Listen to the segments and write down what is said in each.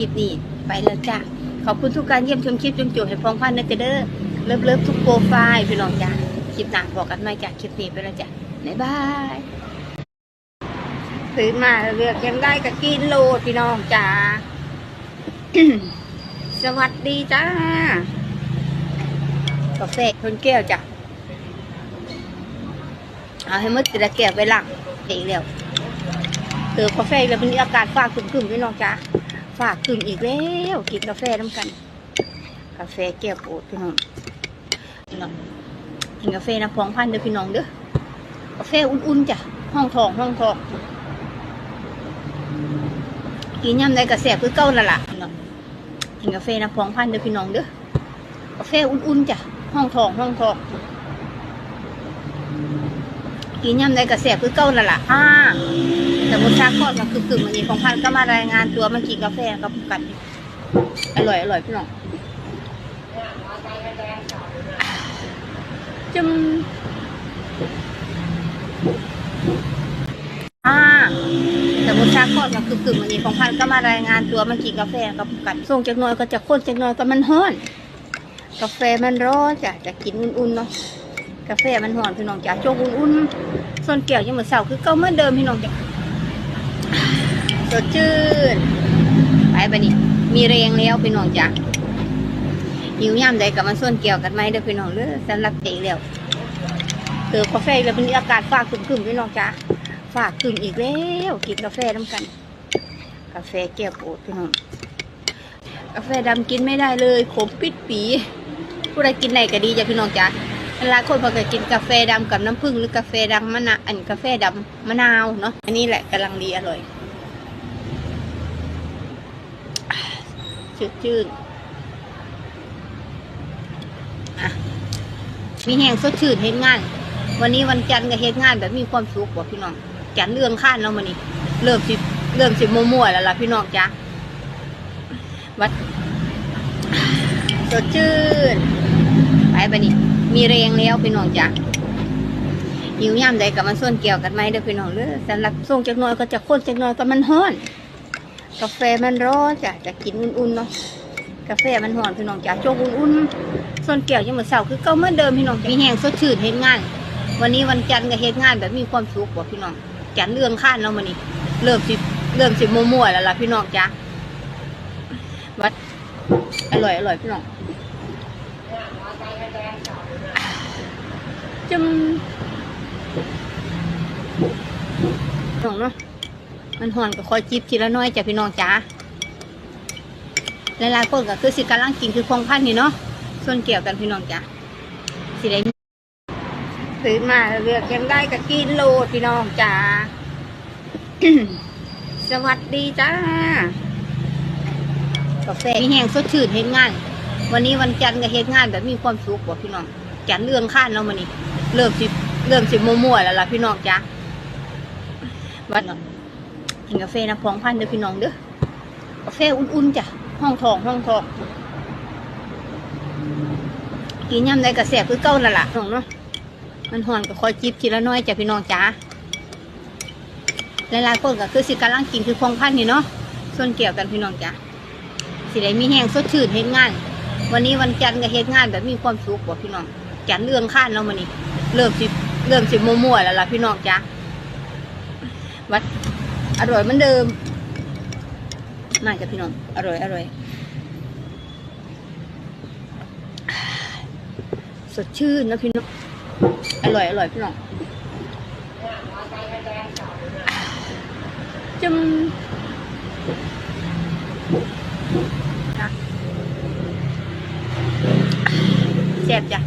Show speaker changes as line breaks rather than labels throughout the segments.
คลิปนี้ไปแล้วจ้ะ ขอบคุณทุกการเยี่ยมชมคลิปจนจบให้พองพันนะจ๊ะเด้อเลิฟเลิฟทุกโปรไฟล์พี่น้องจ้ะคลิปหน้าบอกกันหม่จ้ะคลิปนี้ไปแล้วจ้ะบ๊ายบายตื่นมาเลือกยังได้ก็กินโลดพี่น้องจ้าสวัสดีจ้ากาแฟคนแก้วจ้ะเอาให้หมดแต่ละแก้วไปหลังอีกแล้วเคือกาแฟแล้วเป็นอากาศฝากกลุ่มๆพี่น้องจ้า ฝากกลุ่มอีกแล้วกินกาแฟน้ำกัน กาแฟแก้วโปรดพี่น้องพี่น้องกินกาแฟนะพองพันเด้อพี่น้องเด้อกาแฟอุ่นๆจ้ะห้องทองห้องทองกินยำได้กระแสคือเก้านั่นล่ะพี่น้องกินกาแฟนะพองพันเด้อพี่น้องเด้อกาแฟอุ่นๆจ้ะห้องทองห้องทอง กินยำได้กระแสคือเก้านั่นล่ะอ่าแต่มุชาคอดมาคือกึ่มมันนี้ของพันก็มารายงานตัวมากินกาแฟกับกันอร่อยอร่อยพี่น้องจึมอ่าแต่มุชาคอดมาคือกึ่มมันนี้ของพันก็มารายงานตัวมากินกาแฟกับกันส่งจากหน้อยก็จะข้นจากหน้อยก็มันฮ้อนกาแฟมันร้อนจ้ะจะกินอุ่นๆเนาะ กาแฟมันหอนพี่น้องจ้ะโจกอุ่นๆส่วนแก้วยังเหมือนเสาคือเก่าเหมือนเดิมพี่น้องจ้ะสดชื่นไปบะนี่มีแรงแล้วพี่น้องจ้ะหิวย่ำใดกับมันส่วนเกี่ยวกันไหมเด้อพี่น้องเด้อสำหรับเด็กแล้วเติมกาแฟแล้วเป็นอากาศฝากกลุ่มๆพี่น้องจ้ะฝากกลุ่มอีกแล้วกินกาแฟน้ำกัน กาแฟแก้วโปรดพี่น้องกาแฟดำกินไม่ได้เลยขมปิดปีผู้ใดกินไหนก็ดีจ้ะพี่น้องจ้ะ เวลาคนพอจะกินกาแฟดำกับน้ำผึ้งหรือกาแฟดำมะนาวอันกาแฟดำมะนาวเนาะอันนี้แหละกำลังดีอร่อยจืดจืดมีแห้งสดชื่นเฮ็ดงาน วันนี้วันจันทร์ก็เฮ็ดงานแบบมีความสุขบ่พี่น้องจันทร์เรื่องข้านแล้วมันนี่เริ่มสิเริ่มสิมั่วๆแล้วล่ะพี่น้องจ้ะวัดสดชื่นไปบะนี่ มีแรงแล้วพี่น้องจ้ะหิวย่ำใดกับมันส่วนเกี่ยวกันไหมเด้อพี่น้องเด้อสำหรับส่งจากน้อยก็จะข้นจากน้อยก็มันฮ้อน กาแฟมันร้อนจ้ะจะกินอุ่นๆเนาะกาแฟมันหอนพี่น้องจ้ะโจกอุ่นๆส่วนแก้วยังเหมือนเสาคือเก่าเหมือนเดิมพี่น้องมีแห้งสดชื่นเฮ็ดงาน วันนี้วันจันทร์ก็เฮ็ดงานแบบมีความสุขบ่พี่น้องจันทร์เรื่องข้านแล้วมันนี่เริ่มสิเริ่มสิมั่วๆแล้วล่ะพี่น้องจ้ะวัดอร่อยอร่อยพี่น้อง จมน้องเนาะมันห่อนก็คอยจิบทีละน้อยจ้ะพี่น้องจ้าหลายๆคนก็คือสิการล่างกินคือคงพันนี่เนาะส่วนเกี่ยวกันพี่น้องจ้าสิได้ตื่นมาเลือกยังได้ก็กินโลดพี่น้องจ้าสวัสดีจ้ากาแฟมีแห้งสดชื่นเฮ็ดงาน วันนี้วันจันทร์ก็เฮ็ดงานแบบมีความสุขบ่พี่น้องจันเรื่องข้านแล้วมันนี่ เริ่มสิเริ่มสิมั่วๆแล้วล่ะพี่น้องจ้ะวัดเนกินกาแฟนะพองพันเด้อพี่น้องเด้อกาแฟอุ่นๆจ้ะห้องทองห้องทองกินยำได้กระแสคือเก้านั่นล่ะน้องเนาะมันหอนก็คอยจิบทีละน้อยจ้ะพี่น้องจ้าหลายๆคนก็คือสิการล่างกินคือพองพันนี่เนาะส่วนเกี่ยวกันพี่น้องจ้ะสิได้มีแห้งสดชื่นเฮ็ดงาน วันนี้วันจันทร์ก็เฮ็ดงานแบบมีความสุขบ่พี่น้องจันเรื่องข้านแล้วมันนี่ เริ่มสิเริ่มสิมั่วๆแล้วล่ะพี่น้องจ้ะวัดอร่อยเหมือนเดิมน่าจะพี่น้องอร่อยอร่อยสดชื่นนะพี่น้องอร่อยอร่อยพี่น้องจมแซ่บจ้ะ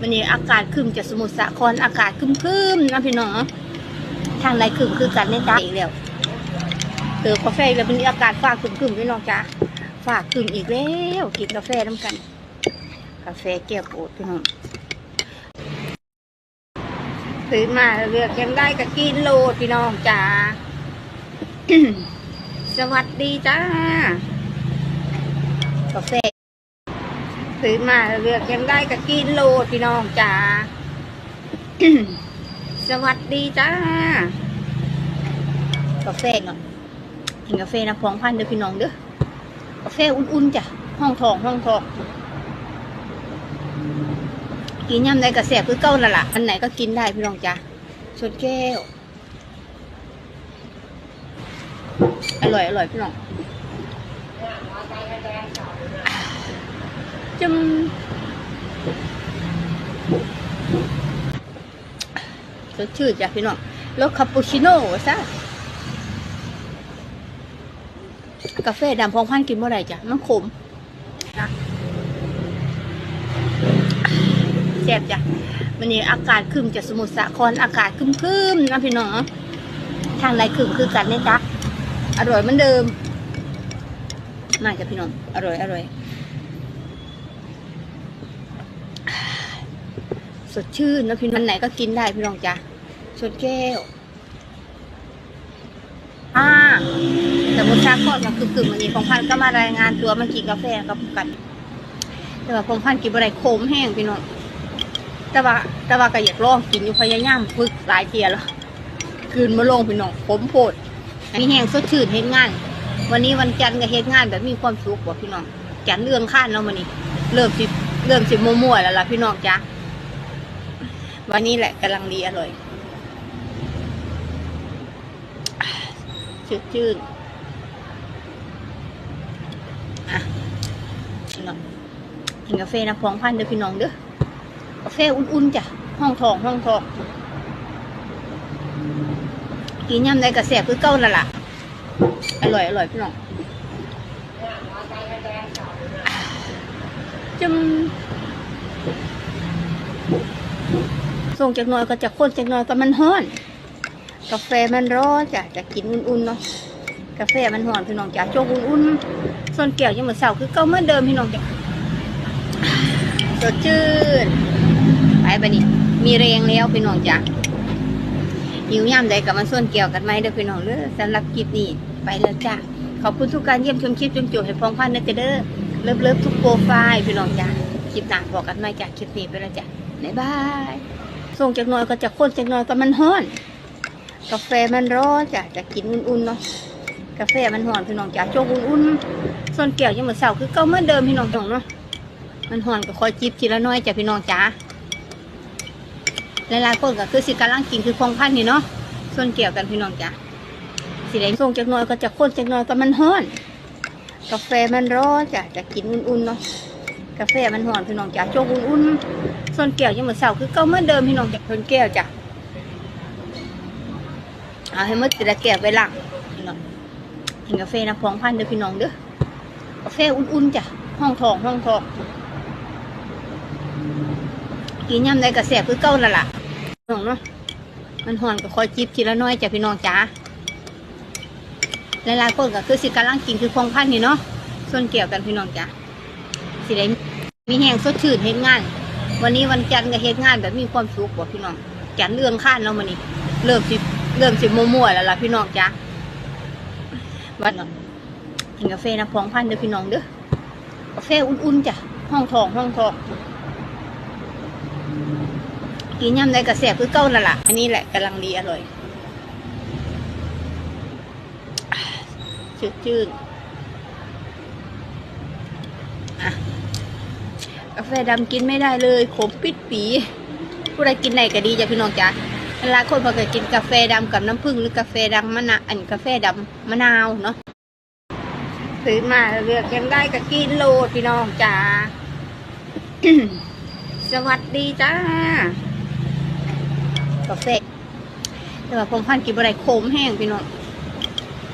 วันนี้อากาศคึมจากสมุทรสาครอากาศครึมๆนะพี่น้องทางไรครึมคือกันในจ้าอีกแล้วเติมกาแฟแล้ววันนี้อากาศฝากครึมๆพี่น้องจ้าฝากคึมอีกแล้วกินกาแฟน้ำกัน กาแฟแก้วโปรดพี่น้องตื่นมาเลือกยังได้ก็กินโลดพี่น้องจ้าสวัสดีจ้ากาแฟ ซื้อมาเลือกยังได้ก็กินโลดพี่น้องจ้าสวัสดีจ้ากาแฟเนาะกินกาแฟนะพองพันเด้อพี่น้องเด้อกาแฟอุ่นๆจ้ะห้องทองห้องทองกินยำใดกระแสบคือเก้านั่นแหละอันไหนก็กินได้พี่น้องจ้ะชดแก้วอร่อยอร่อยพี่น้อง จมสดชื่นจ้ะพี่น้องแล้วคาปูชิโน่ซะกาแฟดำพองพันกินเมื่อไรจ้ะมันขมแซ่บจ้ะมันนี่อากาศครึมจากสมุทรสาครอากาศครึมๆนะพี่น้องทางไรครึมคือกันเนี่ยจ้ะอร่อยเหมือนเดิมมาจ้ะพี่น้องอร่อยอร่อย สดชื่นนะพี่น้องันไหนก็กินได้พี่น้องจ้ะสดแก้วอ่าแต่มุชาคอดก็คือกึ่มมันนี้ของพันก็มารายงานตัวมันกินกาแฟกับกัน แต่ว่าของพันกินอะไรโคมแห้งพี่น้องแต่ว่าแต่ว่าก็อยากลองกินอยู่พยายามฝึกหลายเทียแล้วคืนมาลงพี่น้องผมโพดมีแห้งสดชื่นเฮ็ดงาน วันนี้วันจันทร์ก็เฮ็ดงานแบบมีความสุขบ่พี่น้องจันเรื่องข้านแล้วมันนี้เริ่มสิเริ่มสิมั่วๆแล้วล่ะพี่น้องจ้ะ วันนี้แหละกำลังดีอร่อยชื่นชื่นอะพี่น้องกินกาแฟนะพองพันเด้อพี่น้องเด้อกาแฟอุ่นๆจ้ะห้องทองห้องทองกินยำใดกระแสบคือเก้านั่นแหละอร่อยอร่อยพี่น้องจม ส่งจากหน้อยก็จะข้นจากหน้อยก็มันฮ้อน กาแฟมันร้อนจ้ะจะกินอุ่นๆเนาะกาแฟมันฮ้อนพี่น้องจ้ะโจกอุ่นๆส่วนแก้วยังเหมือนเสาคือเก้าเหมือนเดิมพี่น้องจ้ะสดชื่นไปไปนี่มีแรงแล้วพี่น้องจ้ะหิวย่ำใดกับมาส่วนเกี่ยวกันไหมเด้อพี่น้องเด้อสำหรับคลิปนี้ไปแล้วจ้ะขอบคุณทุกการเยี่ยมชมคลิปจนจบให้พร้อมพันนะจ๊ะเด้อเลิฟเลิฟทุกโปรไฟล์พี่น้องจ้ะคลิปหน้าบอกกันไหมจ้ะคลิปนี้ไปแล้วจ้ะบ๊ายบาย ส่งจากหน้อยก็จะข้นจากหน้อยก็มันฮ้อน กาแฟมันร้อนจ้ะจะกินอุ่นๆเนาะกาแฟมันฮ้อนพี่น้องจ้ะโจกอุ่นๆส่วนแก้วยังเหมือนเสาคือเก่าเหมือนเดิมพี่น้องจ้ะเนาะมันฮ้อนก็คอยจิบทีละน้อยจ้ะพี่น้องจ้ะหลายๆคนก็คือสิการล่างกินคือพองพันนี่เนาะส่วนเกี่ยวกันพี่น้องจ้ะสิได้ส่งจากหน้อยก็จะข้นจากหน้อยก็มันฮ้อน กาแฟมันร้อนจ้ะจะกินอุ่นๆเนาะ กาแฟมันฮ้อนพี่น้องจ้ะโจกอุ่นๆส่วนแก้วยังเหมือนเสาคือเก่าเหมือนเดิมพี่น้องจ้ะส่วนแก้วจ้ะเอาให้หมดแต่ละแก้วไปหล้างพี่น้องกินกาแฟนะพองพันเด้อพี่น้องเด้อกาแฟอุ่นๆจ้ะห้องทองห้องทองกินยำใดกระแสบคือเก้านั่นแหละน้องเนาะมันหอนก็คอยจิบทีละน้อยจ้ะพี่น้องจ้าหลายๆคนก็คือสิการล่างกินคือพองพันนี่เนาะส่วนเกี่ยวกันพี่น้องจ้าสิได้ มีแห้งสดชื่นเฮ็ดงาน วันนี้วันจันทร์ก็เฮ็ดงานแบบมีความสุขบ่พี่น้องจันเรื่องข้านแล้วมันนี่เริ่มสิเริ่มสิมั่วๆแล้วล่ะพี่น้องจ้าวันกินกาแฟนะพองพันเด้อพี่น้องเด้อกาแฟอุ่นๆจ้ะห้องทองห้องทองกินยำใดกระแสบคือเก้านั่นแหละอันนี้แหละกำลังดีอร่อยชื่นชื่นอะกาแฟดำกินไม่ได้เลยขมปิดปีผู้ใดกินไหนก็ดีจ้ะพี่น้องจ้ะเวลาคนพอเกิดกินกาแฟดำกับน้ำผึ้งหรือกาแฟดำมะนาวอันกาแฟดำมะนาวเนาะซื้อมาเลือกกันได้ก็กินโลดพี่น้องจ้าสวัสดีจ้ากาแฟแต่ว่าผมพันกินอะไรโคมแห้งพี่น้อง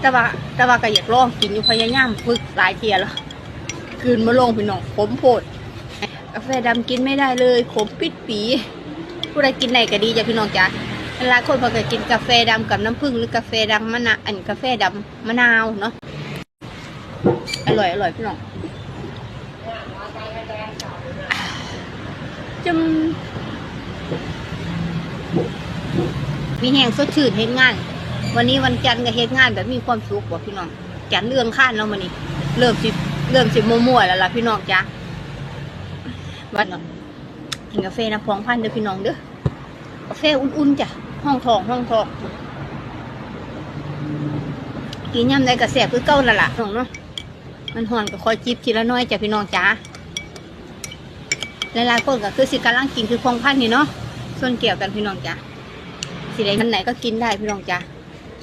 แต่ว่าแต่ว่าก็อยากลองกินอยู่พยายามฝึกหลายเทียแล้วคืนมาลงพี่น้องขมโพด กาแฟดำกินไม่ได้เลยขมปิดปีผู้ใดกินไหนก็ดีจ้ะพี่น้องจ้ะเวลาคนพอกกินกาแฟดำกับน้ำผึ้งหรือกาแฟดำมะนาวอันกาแฟดำมะนาวเนาะอร่อยอร่อยพี่น้องจมมีแห้งสดชื่นเฮ็ดงาน วันนี้วันจันทร์ก็เฮ็ดงานแบบมีความสุขบ่พี่น้องจันทร์เรื่องข้านแล้วมันนี่เริ่มสิเริ่มสิมั่วๆแล้วล่ะพี่น้องจ้ะ วันนี้กินกาแฟนะพองพันเด้อพี่น้องเด้อกาแฟอุ่นๆจ้ะห้องทองห้องทองกินยำใดกระแสบคือเก้านั่นแหละน้องเนาะมันห่อนก็คอยจิบทีละน้อยจ้ะพี่น้องจ้าหลายๆคนก็คือสิกำลังกินคือพองพันนี่เนาะส่วนแก้วกันพี่น้องจ้าสิได้มันไหนก็กินได้พี่น้องจ้า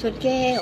ส่วนแก้ว